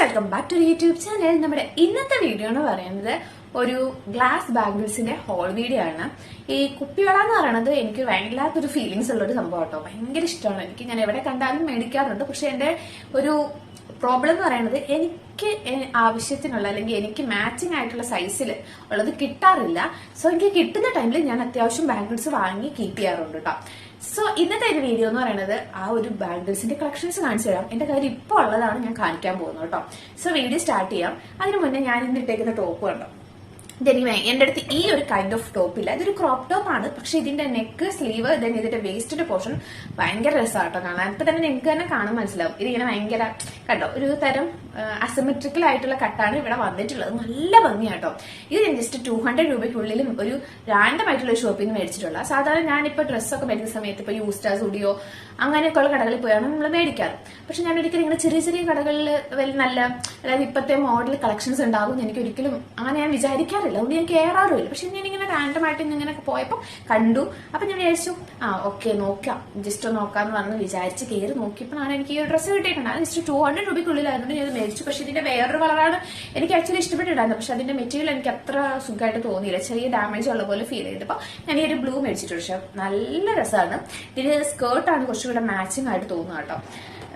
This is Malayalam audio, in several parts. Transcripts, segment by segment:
Welcome back to YouTube channel നമ്മുടെ ഇന്നത്തെ വീഡിയോ എന്ന് പറയുന്നത് ഒരു ഗ്ലാസ് ബാംഗിൾസിന്റെ ഹോൾ വീഡിയോ ആണ്. ഈ കുപ്പിവള എന്ന് പറയുന്നത് എനിക്ക് വല്ലാത്തൊരു ഫീലിങ്സ് ഉള്ള ഒരു സംഭവം കേട്ടോ. ഭയങ്കര ഇഷ്ടമാണ്. എനിക്ക് ഞാൻ എവിടെ കണ്ടാലും മേടിക്കാറുണ്ട്. പക്ഷെ എന്റെ ഒരു പ്രോബ്ലം എന്ന് പറയുന്നത് എനിക്ക് ആവശ്യത്തിനുള്ള അല്ലെങ്കിൽ എനിക്ക് മാച്ചിങ് ആയിട്ടുള്ള സൈസിൽ ഉള്ളത് കിട്ടാറില്ല. സോ എനിക്ക് കിട്ടുന്ന ടൈമിൽ ഞാൻ അത്യാവശ്യം ബാംഗിൾസ് വാങ്ങി കീപ്പ് ചെയ്യാറുണ്ട് കേട്ടോ സോ ഇന്നത്തെ ഒരു വീഡിയോ എന്ന് പറയുന്നത് ആ ഒരു ബാംഗിൾസിന്റെ കളക്ഷൻസ് കാണിച്ചു തരാം. എന്റെ കയ്യിൽ ഇപ്പോൾ ഉള്ളതാണ് ഞാൻ കാണിക്കാൻ പോകുന്നത് കേട്ടോ സോ വീഡിയോ സ്റ്റാർട്ട് ചെയ്യാം. അതിനു മുന്നേ ഞാൻ ഇന്ന് ഇട്ടേക്കുന്ന ടോപ്പ് കണ്ടോ? ഇതെനിവേ എന്റെ അടുത്ത് ഈ ഒരു കൈൻഡ് ഓഫ് ടോപ്പ് ഇല്ല. ഇതൊരു ക്രോപ്പ് ടോപ്പ് ആണ്. പക്ഷെ ഇതിന്റെ നെക്ക് സ്ലീവ് ദെൻ ഇതിന്റെ വേസ്റ്റിന്റെ പോർഷൻ ഭയങ്കര രസമാട്ടോ കാണാൻ. ഇപ്പൊ തന്നെ നിങ്ങൾക്ക് തന്നെ കാണാൻ മനസ്സിലാവും. ഇതിങ്ങനെ ഭയങ്കര കണ്ടോ? ഒരു തരം അസമെട്രിക്കൽ ആയിട്ടുള്ള കട്ടാണ് ഇവിടെ വന്നിട്ടുള്ളത്. നല്ല ഭംഗിയാട്ടോ ഇത് ഞാൻ ജസ്റ്റ് ടു ഹൺഡ്രഡ് രൂപയ്ക്കുള്ളിലും ഒരു റാൻഡം ആയിട്ടുള്ള ഷോപ്പിൽ നിന്ന് മേടിച്ചിട്ടുള്ള സാധാരണ ഞാനിപ്പോ ഡ്രസ്സൊക്കെ മേടിക്കുന്ന സമയത്ത് ഇപ്പൊ യൂസ്റ്റാ സ്റ്റുഡിയോ അങ്ങനെയൊക്കെയുള്ള കടകളിൽ പോയാണ് നമ്മൾ മേടിക്കാറ്. പക്ഷെ ഞാൻ ഒരിക്കലും ഇങ്ങനെ ചെറിയ ചെറിയ കടകളിൽ നല്ല അതായത് ഇപ്പോഴത്തെ മോഡൽ കളക്ഷൻസ് ഉണ്ടാകും എനിക്ക് ഒരിക്കലും അങ്ങനെ ഞാൻ വിചാരിക്കാറില്ല. അതുകൊണ്ട് ഞാൻ കയറാറുമില്ല പക്ഷെ ഞാൻ ഇങ്ങനെ റാൻഡം ആയിട്ട് ഇങ്ങനെ പോയപ്പോൾ കണ്ടു. അപ്പൊ ഞാൻ വിചാരിച്ചു ആ ഓക്കെ നോക്കാം. ജസ്റ്റ് ഒന്ന് നോക്കാന്ന് പറഞ്ഞ് വിചാരിച്ച് കയറി നോക്കിയപ്പോഴാണ് എനിക്ക് ഈ ഒരു ഡ്രസ്സ് കിട്ടിയിട്ടുണ്ട് ജസ്റ്റ് ടു ഹൺഡ്രഡ് രൂപയ്ക്കുള്ളിലായിരുന്നു ഞാൻ മേടിച്ചു. പക്ഷെ ഇതിന്റെ വേറൊരു കളറാണ് എനിക്ക് ആക്ച്വലി ഇഷ്ടപ്പെട്ടിട്ടുണ്ട് പക്ഷെ അതിന്റെ മെറ്റീരിയൽ എനിക്ക് അത്ര സുഖമായിട്ട് തോന്നിയില്ല. ചെറിയ ഡാമേജ് ഉള്ള പോലെ ഫീൽ ചെയ്തപ്പോൾ ഞാൻ ഈ ഒരു ബ്ലൂ മേടിച്ചിട്ടുണ്ട്. പക്ഷെ നല്ല രസമാണ്. ഇതിന് സ്കേർട്ടാണ് കുറച്ചുകൂടെ മാച്ചിങ് ആയിട്ട് തോന്നുക കേട്ടോ.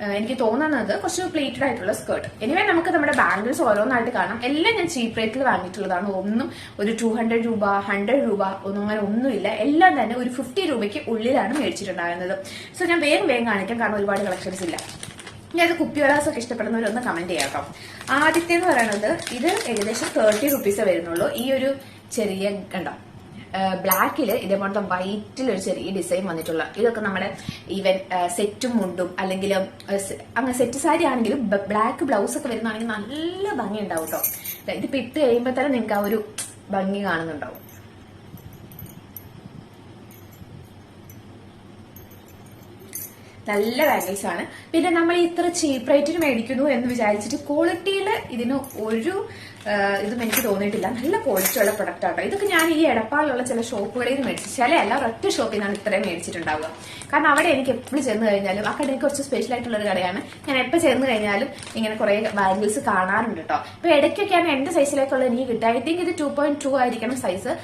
എനിക്ക് തോന്നുന്നത് കുറച്ച് പ്ലേറ്റഡ് ആയിട്ടുള്ള സ്കേർട്ട് എനിവേ നമുക്ക് നമ്മുടെ ബാംഗിൾസ് ഓരോന്നായിട്ട് കാണാം. എല്ലാം ഞാൻ ചീപ്പ് റേറ്റിൽ വാങ്ങിയിട്ടുള്ളതാണ്. ഒന്നും ഒരു ടു ഹൺഡ്രഡ് രൂപ ഹൺഡ്രഡ് രൂപ ഒന്നും അങ്ങനെ ഒന്നുമില്ല. എല്ലാം തന്നെ ഒരു ഫിഫ്റ്റി രൂപയ്ക്ക് ഉള്ളിലാണ് മേടിച്ചിട്ടുണ്ടായിരുന്നത്. സോ ഞാൻ വേഗം വേഗം കാണിക്കാം. കാരണം ഒരുപാട് കളക്ഷൻസ് ഇല്ല. ഞാൻ അത് കുപ്പി ഗ്ലാസ് ഒക്കെ ഇഷ്ടപ്പെടുന്നവരൊന്ന് കമന്റ് ചെയ്യാം കേട്ടോ. ആദ്യത്തെ എന്ന് പറയുന്നത് ഇത് ഏകദേശം തേർട്ടി റുപ്പീസേ വരുന്നുള്ളൂ. ഈ ഒരു ചെറിയ കണ്ടോ? ബ്ലാക്കിൽ ഇതേപോലത്തെ വൈറ്റിൽ ഒരു ചെറിയ ഡിസൈൻ വന്നിട്ടുള്ള ഇതൊക്കെ നമ്മുടെ ഈവൻ സെറ്റും മുണ്ടും അല്ലെങ്കിൽ അങ്ങനെ സെറ്റ് സാരി ആണെങ്കിലും ബ്ലാക്ക് ബ്ലൗസ് ഒക്കെ വരുന്നതാണെങ്കിൽ നല്ല ഭംഗി ഉണ്ടാവും കേട്ടോ ഇതിപ്പോ ഇട്ട് കഴിയുമ്പോൾ തന്നെ നിങ്ങൾക്ക് ആ ഒരു ഭംഗി കാണുന്നുണ്ടാവും. നല്ല വാല്യൂസ് ആണ്. പിന്നെ നമ്മൾ ഇത്ര ചീപ്പ് റേറ്റിന് മേടിക്കുന്നു എന്ന് വിചാരിച്ചിട്ട് ക്വാളിറ്റിയിൽ ഇതിന് ഒരു ഇതും എനിക്ക് തോന്നിയിട്ടില്ല. നല്ല ക്വാളിറ്റി ഉള്ള പ്രൊഡക്റ്റ് ആട്ടോ. ഇതൊക്കെ ഞാൻ ഈ എടപ്പാളിലുള്ള ചില ഷോപ്പുകളിൽ നിന്ന് മേടിച്ചു ചില അല്ല ഒറ്റ ഷോപ്പിൽ നിന്നാണ് ഇത്രയും മേടിച്ചിട്ടുണ്ടാവുക. കാരണം അവിടെ എനിക്ക് എപ്പോഴും ചെന്ന് കഴിഞ്ഞാലും ആ കടയിൽ കുറച്ച് സ്പെഷ്യൽ ആയിട്ടുള്ള കടയാണ്. ഞാൻ എപ്പോൾ ചെന്ന് കഴിഞ്ഞാലും ഇങ്ങനെ കുറെ വാല്യൂസ് കാണാറുണ്ട് കേട്ടോ ഇപ്പൊ ഇടയ്ക്കൊക്കെയാണ് എന്റെ സൈസിലേക്കുള്ള എനിക്ക് കിട്ടുക. ഐ തിങ്ക് ഇത് ടു പോയിന്റ് ടു ആയിരിക്കണം സൈസ്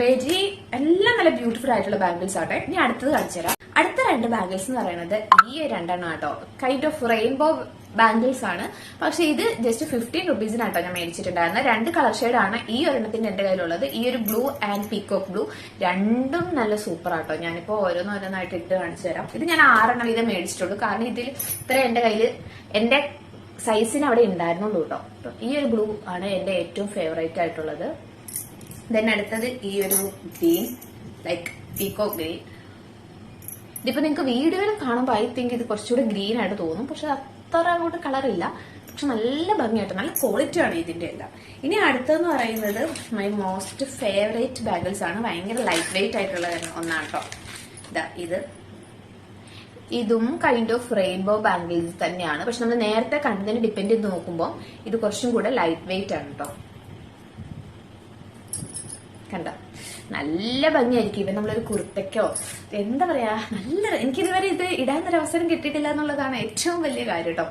വെരി എല്ലാം നല്ല ബ്യൂട്ടിഫുൾ ആയിട്ടുള്ള ബാംഗിൾസ് ആട്ടെ ഞാൻ അടുത്തത് കാണിച്ചു തരാം. അടുത്ത രണ്ട് ബാംഗിൾസ് എന്ന് പറയുന്നത് ഈ രണ്ടെണ്ണം ആട്ടോ. കൈൻഡ് ഓഫ് റെയിൻബോ ബാംഗിൾസ് ആണ്. പക്ഷെ ഇത് ജസ്റ്റ് ഫിഫ്റ്റീൻ റുപ്പീസിനാട്ടോ ഞാൻ മേടിച്ചിട്ടുണ്ടായിരുന്നത് രണ്ട് കളർ ഷെയ്ഡാണ് ഈ ഒരെണ്ണത്തിന്റെ എന്റെ കയ്യിലുള്ളത്. ഈ ഒരു ബ്ലൂ ആൻഡ് പീക്കോക്ക് ബ്ലൂ രണ്ടും നല്ല സൂപ്പർ ആട്ടോ. ഞാനിപ്പോ ഓരോന്നോരോന്നായിട്ട് ഇട്ട് കാണിച്ചു തരാം. ഇത് ഞാൻ ആറെണ്ണം വീതം മേടിച്ചിട്ടുള്ളൂ. കാരണം ഇതിൽ ഇത്ര എന്റെ കയ്യിൽ എന്റെ സൈസിന് അവിടെ ഉണ്ടായിരുന്നുള്ളൂ കേട്ടോ ഈ ഒരു ബ്ലൂ ആണ് എന്റെ ഏറ്റവും ഫേവറേറ്റ് ആയിട്ടുള്ളത്. ദെൻ അടുത്തത് ഈ ഒരു ഗ്രീൻ ലൈക്ക് പീക്കോ ഗ്രീൻ ഇതിപ്പോ നിങ്ങൾക്ക് വീഡിയോയിൽ കാണുമ്പോൾ ഐ തിങ്ക് ഇത് കുറച്ചുകൂടെ ഗ്രീൻ ആയിട്ട് തോന്നും. പക്ഷെ അത്ര അങ്ങോട്ട് കളർ ഇല്ല. പക്ഷെ നല്ല ഭംഗിയായിട്ട് നല്ല ക്വാളിറ്റി ആണ് ഇതിന്റെ എല്ലാം. ഇനി അടുത്തതെന്ന് പറയുന്നത് മൈ മോസ്റ്റ് ഫേവറേറ്റ് ബാഗിൾസ് ആണ്. ഭയങ്കര ലൈറ്റ് വെയിറ്റ് ആയിട്ടുള്ള ഒന്നാണ് കേട്ടോ ഇത്. ഇതും കൈൻഡ് ഓഫ് റെയിൻബോ ബാംഗിൾസ് തന്നെയാണ്. പക്ഷെ നമ്മൾ നേരത്തെ കണ്ടതിന് ഡിപ്പെൻഡ് ചെയ്ത് നോക്കുമ്പോൾ ഇത് കുറച്ചും കൂടെ ലൈറ്റ് വെയിറ്റ് ആണ് കേട്ടോ കണ്ട. നല്ല ഭംഗിയായിരിക്കും. ഇവൻ നമ്മളൊരു കുർത്തയ്ക്കോ എന്താ പറയാ നല്ല എനിക്ക് ഇതുവരെ ഇത് ഇടാൻ ഒരു അവസരം കിട്ടിയിട്ടില്ല എന്നുള്ളതാണ് ഏറ്റവും വലിയ കാര്യം കേട്ടോ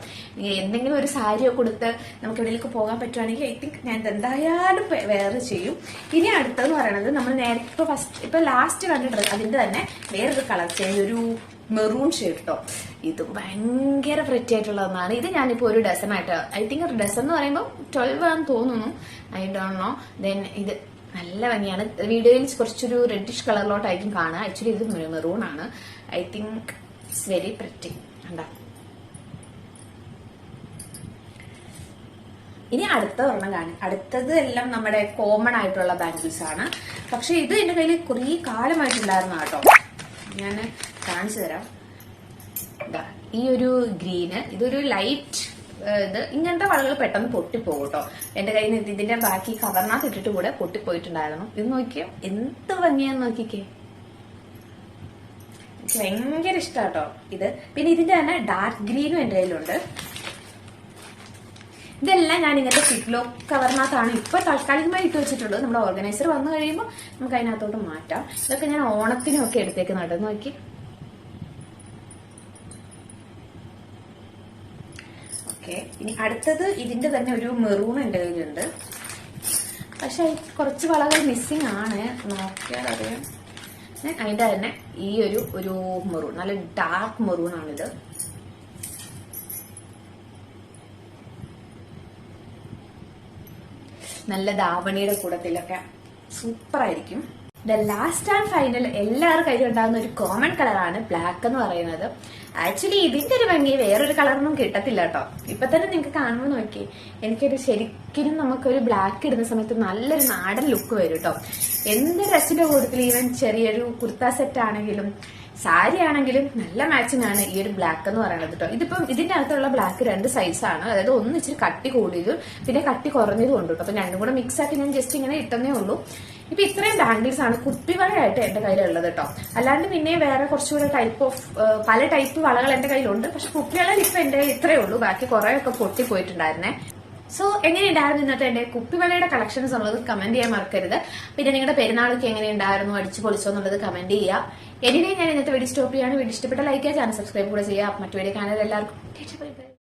എന്തെങ്കിലും ഒരു സാരിയോ കൊടുത്ത് നമുക്ക് എവിടെയൊക്കെ പോകാൻ പറ്റുവാണെങ്കിൽ ഐ തിങ്ക് ഞാൻ എന്തായാലും വേറെ ചെയ്യും. ഇനി അടുത്തതെന്ന് പറയുന്നത് നമ്മൾ നേരത്തെ ഇപ്പൊ ഫസ്റ്റ് ഇപ്പൊ ലാസ്റ്റ് കണ്ട ഡ്രസ് അതിന്റെ തന്നെ വേറൊരു കളർ ചേഞ്ച് ഒരു മെറൂൺ ഷെയ്ഡ് കേട്ടോ ഇത് ഭയങ്കര ഫ്രെറ്റി ആയിട്ടുള്ള ഒന്നാണ്. ഇത് ഞാനിപ്പോ ഒരു ഡസൺ ആയിട്ട് ഐ തിങ്ക് ഒരു ഡസൺ എന്ന് പറയുമ്പോൾ ട്വൽവ് ആണെന്ന് തോന്നുന്നു. ഐ ഡോണ്ട് നോ ദെൻ ഇത് നല്ല ഭംഗിയാണ്. വീഡിയോയിൽ കുറച്ചൊരു റെഡിഷ് കളറിലോട്ടായിരിക്കും കാണുക. ആക്ച്വലി ഇത് മെറൂൺ ആണ്. I think it's very pretty കണ്ടാ? ഇനി അടുത്ത ഒരെണ്ണം കാണും. അടുത്തത് എല്ലാം നമ്മുടെ കോമൺ ആയിട്ടുള്ള ബാങ്കിൾസ് ആണ്. പക്ഷെ ഇത് എന്റെ കയ്യിൽ കുറേ കാലമായിട്ടുണ്ടായിരുന്ന കേട്ടോ. ഞാൻ കാണിച്ചു തരാം. ഈ ഒരു ഗ്രീന് ഇതൊരു ലൈറ്റ് ഇത് ഇങ്ങനത്തെ വളകൾ പെട്ടെന്ന് പൊട്ടിപ്പോകും കേട്ടോ എന്റെ കയ്യിൽ നിന്ന് ഇതിന്റെ ബാക്കി കവറിനകത്ത് ഇട്ടിട്ട് കൂടെ പൊട്ടിപ്പോയിട്ടുണ്ടായിരുന്നു. ഇത് നോക്കിയോ എന്ത് ഭംഗിയാന്ന് നോക്കിക്കേ. എനിക്ക് ഭയങ്കര ഇഷ്ടാട്ടോ ഇത്. പിന്നെ ഇതിന്റെ തന്നെ ഡാർക്ക് ഗ്രീനും എന്റെ കയ്യിലുണ്ട്. ഇതെല്ലാം ഞാൻ ഇങ്ങനത്തെ സിപ്ലോ കവറിനകത്താണ് ഇപ്പൊ താൽക്കാലികമായി ഇട്ട് വെച്ചിട്ടുള്ളത്. നമ്മുടെ ഓർഗനൈസർ വന്നു കഴിയുമ്പോൾ നമുക്ക് അതിനകത്തോട്ട് മാറ്റാം. ഇതൊക്കെ ഞാൻ ഓണത്തിനും ഒക്കെ എടുത്തേക്കുന്നുണ്ട് നോക്കി ഓക്കെ ഇനി അടുത്തത് ഇതിന്റെ തന്നെ ഒരു മെറൂൺ എന്റെ കയ്യിലുണ്ട് പക്ഷെ കുറച്ച് വളകൾ മിസ്സിങ് ആണ്. നോക്കിയാൽ അറിയാം. അതിന്റെ തന്നെ ഈ ഒരു ഒരു മെറൂൺ നല്ല ഡാർക്ക് മെറൂൺ ആണിത്. നല്ല ധാവണിയുടെ കൂടത്തിലൊക്കെ സൂപ്പർ ആയിരിക്കും ദ ലാസ്റ്റ് ആൻഡ് ഫൈനൽ എല്ലാവരും കയ്യിൽ ഉണ്ടാകുന്ന ഒരു കോമൺ കളറാണ് ബ്ലാക്ക് എന്ന് പറയുന്നത്. ആക്ച്വലി ഇതിന്റെ ഒരു ഭംഗി വേറൊരു കളറൊന്നും കിട്ടത്തില്ല കേട്ടോ ഇപ്പൊ തന്നെ നിങ്ങൾക്ക് കാണുമ്പോൾ നോക്കി എനിക്കൊരു ശരിക്കും നമുക്കൊരു ബ്ലാക്ക് ഇടുന്ന സമയത്ത് നല്ലൊരു നാടൻ ലുക്ക് വരും കേട്ടോ എന്ത് ഡ്രസ്സിന്റെ കൂട്ടത്തിൽ ഈവൻ ചെറിയൊരു കുർത്ത സെറ്റ് ആണെങ്കിലും സാരി ആണെങ്കിലും നല്ല മാച്ചിങ് ആണ് ഈ ഒരു ബ്ലാക്ക് എന്ന് പറയുന്നത് കേട്ടോ ഇതിപ്പം ഇതിന്റെ അകത്തുള്ള ബ്ലാക്ക് രണ്ട് സൈസാണ് അതായത് ഒന്ന് ഇച്ചിരി കട്ടി കൂടിയതും പിന്നെ കട്ടി കുറഞ്ഞതും ഉണ്ട് കേട്ടോ അപ്പൊ രണ്ടും കൂടെ മിക്സ് ആക്കി ഞാൻ ജസ്റ്റ് ഇങ്ങനെ ഇട്ടെന്നേ ഉള്ളൂ. ഇപ്പൊ ഇത്രയും ബാംഗിൾസ് ആണ് കുപ്പിവളയായിട്ട് എന്റെ കയ്യിലുള്ളത് കേട്ടോ അല്ലാണ്ട് പിന്നെ വേറെ കുറച്ചുകൂടെ ടൈപ്പ് ഓഫ് പല ടൈപ്പ് വളകൾ എന്റെ കയ്യിലുണ്ട്. പക്ഷെ കുപ്പിവളയിൽ ഇപ്പൊ എന്റെ കയ്യിൽ ഇത്രയേ ഉള്ളൂ. ബാക്കി കുറെ ഒക്കെ പൊട്ടി പോയിട്ടുണ്ടായിരുന്നേ സോ എങ്ങനെയുണ്ടായിരുന്നു ഇന്നത്തെ എന്റെ കുപ്പിവളയുടെ കളക്ഷൻസ് ഉള്ളത് കമന്റ് ചെയ്യാൻ മറക്കരുത്. പിന്നെ നിങ്ങളുടെ പെരുന്നാളൊക്കെ എങ്ങനെയുണ്ടായിരുന്നു അടിച്ചു പൊളിച്ചോ എന്നുള്ളത് കമന്റ് ചെയ്യുക. എനിവേ ഞാൻ ഇന്നത്തെ വീഡിയോ സ്റ്റോപ്പ് ചെയ്യാണ്. വീഡിയോ ഇഷ്ടപ്പെട്ട ലൈക്ക് ചെയ്യുക ചാനൽ സബ്സ്ക്രൈബ് കൂടെ ചെയ്യുക. മറ്റു വീഡിയോ കാണാൻ എല്ലാവർക്കും